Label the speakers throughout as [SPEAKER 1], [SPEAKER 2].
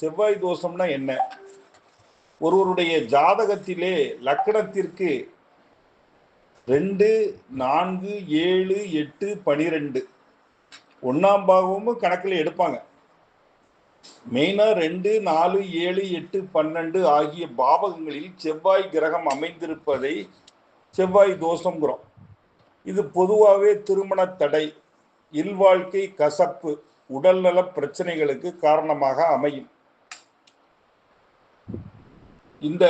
[SPEAKER 1] செவ்வாய் தோஷம்னா என்ன? ஒருவருடைய ஜாதகத்திலே லக்கணத்திற்கு ரெண்டு நான்கு ஏழு எட்டு பனிரெண்டு. ஒன்றாம் பாகமும் கணக்கில் எடுப்பாங்க. மெயினாக ரெண்டு நாலு ஏழு எட்டு பன்னெண்டு ஆகிய பாவகங்களில் செவ்வாய் கிரகம் அமைந்திருப்பதை செவ்வாய் தோஷங்கிறோம் இது பொதுவாகவே திருமண தடை இல்வாழ்க்கை கசப்பு உடல்நல பிரச்சனைகளுக்கு காரணமாக அமையும். இந்த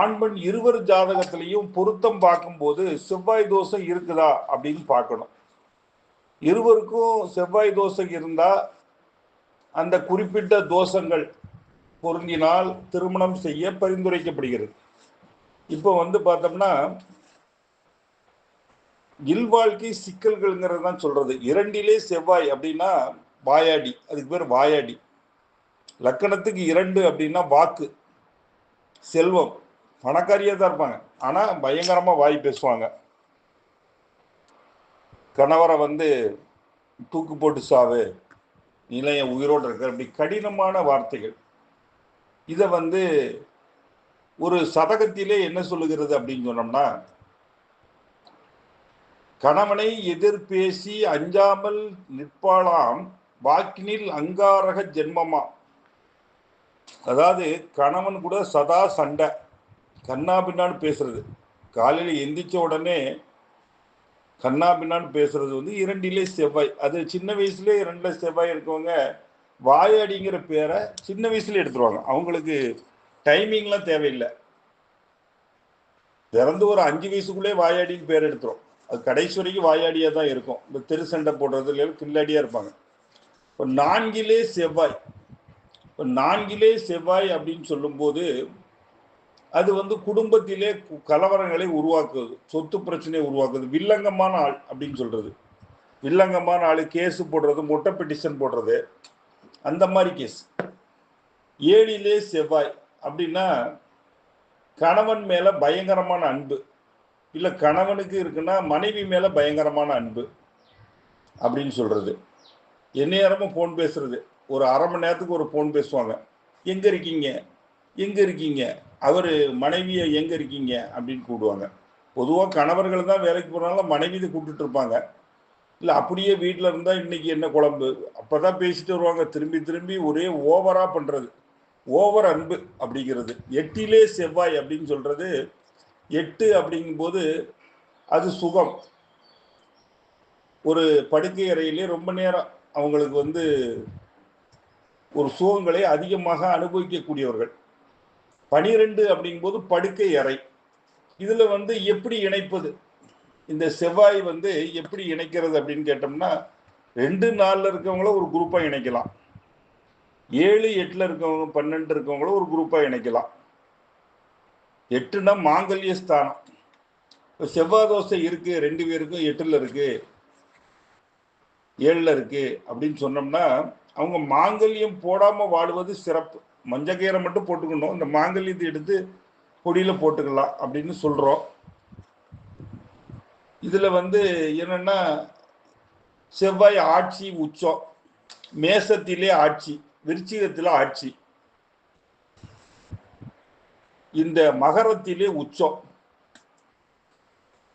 [SPEAKER 1] ஆண்மண் இருவர் ஜாதகத்திலையும் பொருத்தம் பார்க்கும்போது செவ்வாய் தோஷம் இருக்குதா அப்படின்னு பார்க்கணும். இருவருக்கும் செவ்வாய் தோஷம் இருந்தா அந்த குறிப்பிட்ட தோஷங்கள் பொருந்தினால் திருமணம் செய்ய பரிந்துரைக்கப்படுகிறது. இப்போ வந்து பார்த்தோம்னா இல்வாழ்க்கை சிக்கல்கள்ங்கிறது தான் சொல்றது. இரண்டிலே செவ்வாய் அப்படின்னா வாயாடி அதுக்கு பேர் வாயாடி. லக்கணத்துக்கு இரண்டு அப்படின்னா வாக்கு. செல்வம். பணக்காரியா தான் இருப்பாங்க. ஆனா பயங்கரமா வாய் பேசுவாங்க. கணவரை வந்து தூக்கு போட்டு சாவு நிலைய உயிரோடு இருக்கிற அப்படி கடினமான வார்த்தைகள். இதை வந்து ஒரு சதகத்திலே என்ன சொல்லுகிறது அப்படின்னு சொன்னோம்னா கணவனை எதிர்பேசி அஞ்சாமல் நிற்பாளாம் வாக்கினில் அங்காரக ஜென்மமா அதாவது கணவன் கூட சதா சண்டை. கண்ணா பின்னான்னு பேசுறது. காலையில் எந்திரிச்ச உடனே கண்ணா பின்னான்னு பேசுறது வந்து இரண்டிலே செவ்வாய். அது சின்ன வயசுலேயே இரண்டில் செவ்வாய் இருக்கவங்க வாயாடிங்கிற பேரை சின்ன வயசுல எடுத்துருவாங்க. அவங்களுக்கு டைமிங்லாம் தேவையில்லை. பிறந்து ஒரு அஞ்சு வயசுக்குள்ளே வாயாடின்னு பேர் எடுத்துரும். அது கடைசி வரைக்கும் வாயாடியாக தான் இருக்கும். இந்த தெரு சண்டை போடுறதுல கில்லாடியாக இருப்பாங்க. இப்போ நான்கிலே செவ்வாய். இப்போ நான்கிலே செவ்வாய் அப்படின்னு சொல்லும்போது அது வந்து குடும்பத்திலே கு- கலவரங்களை உருவாக்குது. சொத்து பிரச்சனையை உருவாக்குது. வில்லங்கமான ஆள் அப்படின்னு சொல்றது. வில்லங்கமான ஆள் கேஸு போடுறது மொட்டை பெட்டிஷன் போடுறது. அந்த மாதிரி கேஸ். ஏழிலே செவ்வாய் அப்படின்னா கணவன் மேலே பயங்கரமான அன்பு. இல்லை கணவனுக்கு இருக்குன்னா மனைவி மேலே பயங்கரமான அன்பு அப்படின்னு சொல்கிறது எந்நேரமும் ஃபோன் பேசுறது. ஒரு அரை மணி நேரத்துக்கு ஒரு ஃபோன் பேசுவாங்க. எங்கே இருக்கீங்க? எங்கே இருக்கீங்க? அவர் மனைவியை எங்கே இருக்கீங்க? அப்படின்னு கூப்பிடுவாங்க. பொதுவாக கணவர்கள் தான் வேலைக்கு போனாலும் மனைவி இதை கூப்பிட்டுட்டு இருப்பாங்க. இல்லை அப்படியே வீட்டில் இருந்தால் இன்னைக்கு என்ன குழம்பு? அப்பதான் பேசிட்டு வருவாங்க. திரும்பி திரும்பி ஒரே ஓவராக பண்ணுறது ஓவர் அன்பு அப்படிங்கிறது. எட்டிலே செவ்வாய் அப்படின்னு சொல்கிறது எட்டு அப்படிங்கும்போது அது சுகம். ஒரு படுக்கை அறையிலே ரொம்ப நேரம் அவங்களுக்கு வந்து ஒரு சுகங்களை அதிகமாக அனுபவிக்கக்கூடியவர்கள். பனிரெண்டு அப்படிங்கும்போது படுக்கை அறை. இதில் வந்து எப்படி இணைப்பது? இந்த செவ்வாய் வந்து எப்படி இணைக்கிறது அப்படின்னு கேட்டோம்னா ரெண்டு நாளில் இருக்கவங்கள ஒரு குரூப்பாக இணைக்கலாம். ஏழு எட்டில் இருக்கவங்க பன்னெண்டு இருக்கவங்கள ஒரு குரூப்பாக இணைக்கலாம். எட்டுனா மாங்கல்ய ஸ்தானம். இப்போ செவ்வாய் தோசை இருக்குது ரெண்டு பேருக்கும் எட்டில் இருக்குது ஏழில் இருக்குது அப்படின்னு சொன்னோம்னா அவங்க மாங்கல்யம் போடாம வாடுவது சிறப்பு. மஞ்சக்கீரை மட்டும் போட்டுக்கணும். இந்த மாங்கல்யத்தை எடுத்து பொடியில போட்டுக்கலாம் அப்படின்னு சொல்றோம். இதுல வந்து என்னன்னா செவ்வாய் ஆட்சி உச்சம். மேசத்திலே ஆட்சி விருச்சிகத்தில் ஆட்சி. இந்த மகரத்திலே உச்சம்.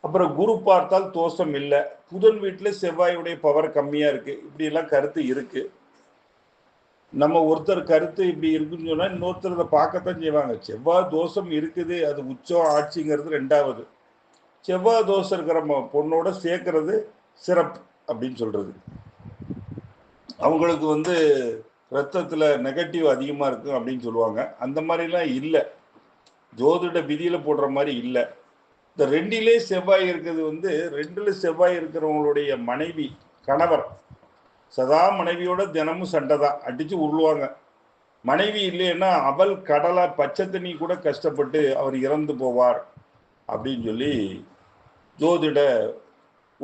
[SPEAKER 1] அப்புறம் குரு பார்த்தால் தோஷம் இல்லை. புதன் வீட்டில் செவ்வாயுடைய பவர் கம்மியாக இருக்குது இப்படியெல்லாம் கருத்து இருக்குது நம்ம ஒருத்தர் கருத்து இப்படி இருக்குன்னு சொன்னா இன்னொருத்தர் அதை பார்க்கத்தான் செய்வாங்க. செவ்வாய் தோஷம் இருக்குது அது உச்சம் ஆட்சிங்கிறது ரெண்டாவது. செவ்வாய் தோஷம் இருக்கிற பொண்ணோட சேர்க்கறது சிறப்பு அப்படின்னு சொல்றது. அவங்களுக்கு வந்து ரத்தத்தில் நெகட்டிவ் அதிகமாக இருக்கும் அப்படின்னு சொல்லுவாங்க. அந்த மாதிரிலாம் இல்லை. ஜோதிட விதியில் போடுற மாதிரி இல்லை. இந்த ரெண்டிலே செவ்வாய் இருக்கிறது வந்து ரெண்டில் செவ்வாய் இருக்கிறவங்களுடைய மனைவி கணவர் சதா மனைவியோட தினமும் சண்டை தான். அடிச்சு உருளுவாங்க. மனைவி இல்லைன்னா அவள் கடலை பச்சை தண்ணி கூட கஷ்டப்பட்டு அவர் இறந்து போவார் அப்படின்னு சொல்லி ஜோதிட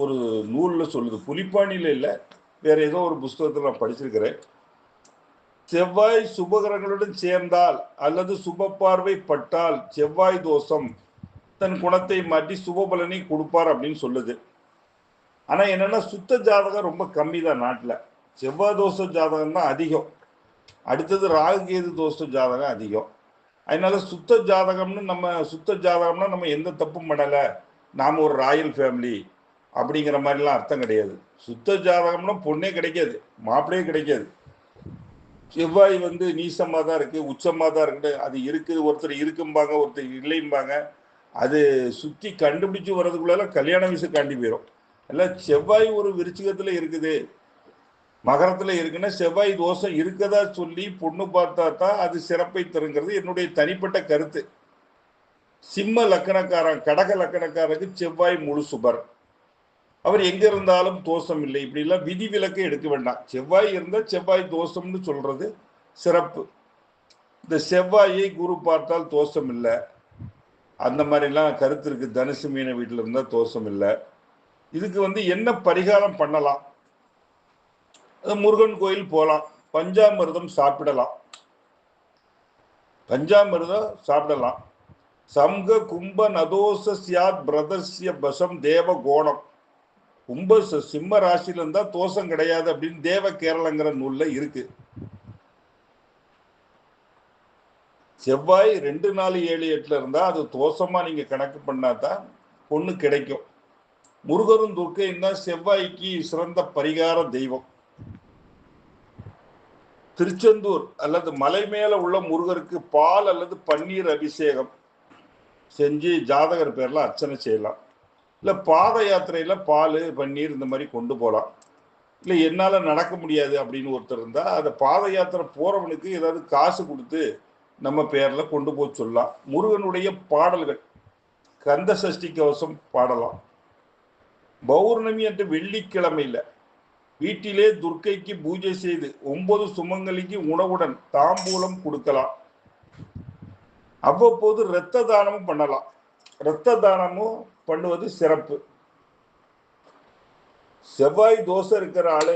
[SPEAKER 1] ஒரு நூலில் சொல்லுது. புலிப்பாணியில் இல்லை வேற ஏதோ ஒரு புஸ்தகத்தில் நான் படிச்சிருக்கிறேன். செவ்வாய் சுபகிரகங்களுடன் சேர்ந்தால் அல்லது சுப பார்வை பட்டால் செவ்வாய் தோஷம் தன் குணத்தை மாற்றி சுபபலனை கொடுப்பார் அப்படின்னு சொல்லுது. ஆனால் என்னென்னா சுத்த ஜாதகம் ரொம்ப கம்மி தான் நாட்டில். செவ்வாய் தோஷ ஜாதகம் தான் அதிகம். அடுத்தது ராகு கேது தோஷ ஜாதகம் அதிகம். அதனால சுத்த ஜாதகம்னு நம்ம சுத்த ஜாதகம்னா நம்ம எந்த தப்பும் பண்ணலை. நாம் ஒரு ராயல் ஃபேமிலி அப்படிங்கிற மாதிரிலாம் அர்த்தம் கிடையாது. சுத்த ஜாதகம்னா பொண்ணே கிடைக்காது மாப்பிளையே கிடைக்காது. செவ்வாய் வந்து நீசமாக தான் இருக்குது உச்சமாக தான் இருக்கு. அது இருக்குது ஒருத்தர் இருக்கும்பாங்க ஒருத்தர் இல்லைம்பாங்க. அது சுற்றி கண்டுபிடிச்சு வர்றதுக்குள்ளெல்லாம் கல்யாண வயசு காண்டி போயிடும் இல்லை செவ்வாய் ஒரு விருச்சிகத்தில் இருக்குது. மகரத்தில் இருக்குன்னா செவ்வாய் தோஷம் இருக்கதா சொல்லி பொண்ணு பார்த்தா தான் அது சிறப்பை தருங்கிறது என்னுடைய தனிப்பட்ட கருத்து. சிம்ம லக்கணக்காரன் கடக லக்கணக்காரருக்கு செவ்வாய் முழு சுபர். அவர் எங்க இருந்தாலும் தோஷம் இல்லை. இப்படி எல்லாம் விதி விலக்கு எடுக்க வேண்டாம். செவ்வாய் இருந்தால் செவ்வாய் தோஷம்னு சொல்றது சிறப்பு. இந்த செவ்வாயை குரு பார்த்தால் தோஷம் இல்லை. அந்த மாதிரிலாம் கருத்து இருக்கு. தனுசு மீன வீட்டில் இருந்தால் தோஷம் இல்லை. இதுக்கு வந்து என்ன பரிகாரம் பண்ணலாம்? முருகன் கோயில் போகலாம் பஞ்சாமிரதம் சாப்பிடலாம். பஞ்சாமிரதம் சாப்பிடலாம். சம்க கும்ப நதோச சியாத் பிரதர்சிய பசம் தேவ கோணம். கும்ப சிம்ம ராசியில இருந்தா தோஷம் கிடையாது அப்படின்னு தேவ கேரளங்கிற நூல்ல இருக்கு. செவ்வாய் ரெண்டு நாலு ஏழு எட்டுல இருந்தா அது தோஷமா நீங்க கணக்கு பண்ணாதான் பொண்ணு கிடைக்கும். முருகரும் துர்க்கையும் தான் செவ்வாய்க்கு சிறந்த பரிகார தெய்வம். திருச்செந்தூர் அல்லது மலை மேல உள்ள முருகருக்கு பால் அல்லது பன்னீர் அபிஷேகம் செஞ்சு ஜாதகர் பேர்ல அர்ச்சனை செய்யலாம். இல்லை பாத யாத்திரையில பால் பன்னீர் இந்த மாதிரி கொண்டு போகலாம் இல்லை என்னால் நடக்க முடியாது அப்படின்னு ஒருத்தர் இருந்தால் அந்த பாத யாத்திரை போறவனுக்கு ஏதாவது காசு கொடுத்து நம்ம பேர்ல கொண்டு போக சொல்லலாம். முருகனுடைய பாடல்கள் கந்த சஷ்டி கவசம் பாடலாம். பௌர்ணமி அன்று வெள்ளிக்கிழமையில் வீட்டிலே துர்க்கைக்கு பூஜை செய்து ஒன்பது சுமங்கலிக்கு உணவுடன் தாம்பூலம் கொடுக்கலாம். அவ்வப்போது இரத்த தானமும் பண்ணலாம். இரத்த தானமும் பண்ணுவது சிறப்பு. செவ்வாய் தோசை இருக்கிற ஆளு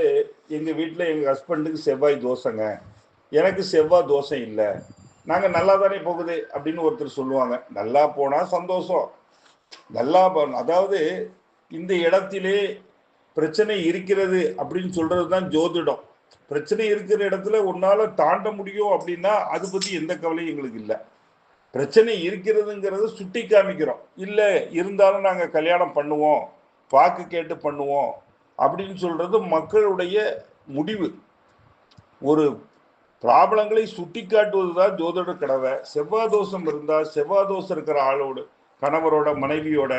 [SPEAKER 1] எங்கள் வீட்டில் எங்கள் ஹஸ்பண்டுக்கு செவ்வாய் தோசைங்க. எனக்கு செவ்வாய் தோசை இல்லை. நாங்கள் நல்லா தானே போகுது அப்படின்னு ஒருத்தர் சொல்லுவாங்க. நல்லா போனால் சந்தோஷம். நல்லா அதாவது இந்த இடத்திலே பிரச்சனை இருக்கிறது அப்படின்னு சொல்றது தான் ஜோதிடம். பிரச்சனை இருக்கிற இடத்துல உன்னால தாண்ட முடியும் அப்படின்னா அது பத்தி எந்த கவலையும் எங்களுக்கு இல்லை. பிரச்சனை இருக்கிறதுங்கிறத சுட்டி காமிக்கிறோம். இல்லை இருந்தாலும் நாங்கள் கல்யாணம் பண்ணுவோம் வாக்கு கேட்டு பண்ணுவோம் அப்படின்னு சொல்றது மக்களுடைய முடிவு. ஒரு ப்ராப்ளங்களை சுட்டி காட்டுவது தான் ஜோதிட கடவை செவ்வாய் தோஷம் இருந்தால் செவ்வாய் தோஷம் இருக்கிற ஆளோடு கணவரோட மனைவியோட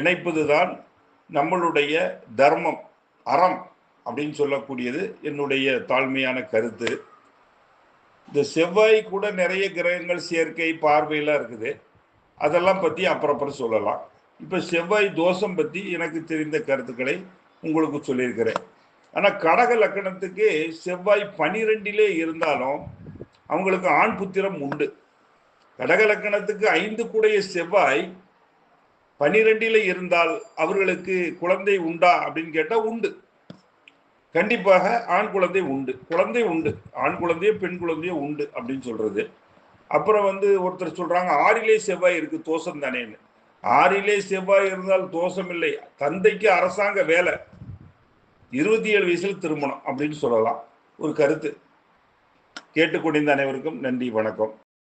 [SPEAKER 1] இணைப்பது தான் நம்மளுடைய தர்மம் அறம் அப்படின்னு சொல்லக்கூடியது என்னுடைய தாழ்மையான கருத்து. இந்த செவ்வாய் கூட நிறைய கிரகங்கள் சேர்க்கை பார்வையெல்லாம் இருக்குது. அதெல்லாம் பற்றி அப்புறப்புறம் சொல்லலாம். இப்போ செவ்வாய் தோஷம் பற்றி எனக்கு தெரிந்த கருத்துக்களை உங்களுக்கு சொல்லியிருக்கிறேன். ஆனால் கடக லக்கணத்துக்கு செவ்வாய் பனிரெண்டிலே இருந்தாலும் அவங்களுக்கு ஆண் புத்திரம் உண்டு. கடக லக்கணத்துக்கு ஐந்து கூடைய செவ்வாய் பனிரெண்டில இருந்தால் அவர்களுக்கு குழந்தை உண்டா அப்படின்னு கேட்டால் உண்டு. கண்டிப்பாக ஆண் குழந்தை உண்டு. குழந்தை உண்டு. ஆண் குழந்தையோ பெண் குழந்தையோ உண்டு அப்படின்னு சொல்றது. அப்புறம் வந்து ஒருத்தர் சொல்றாங்க ஆறிலே செவ்வாய் இருக்கு தோஷம் தானேன்னு. ஆறிலே செவ்வாய் இருந்தால் தோஷம் இல்லை. தந்தைக்கு அரசாங்க வேலை. இருபத்தி ஏழு வயசுல திருமணம் அப்படின்னு சொல்லலாம். ஒரு கருத்து. கேட்டுக்கொண்டிருந்த அனைவருக்கும் நன்றி வணக்கம்.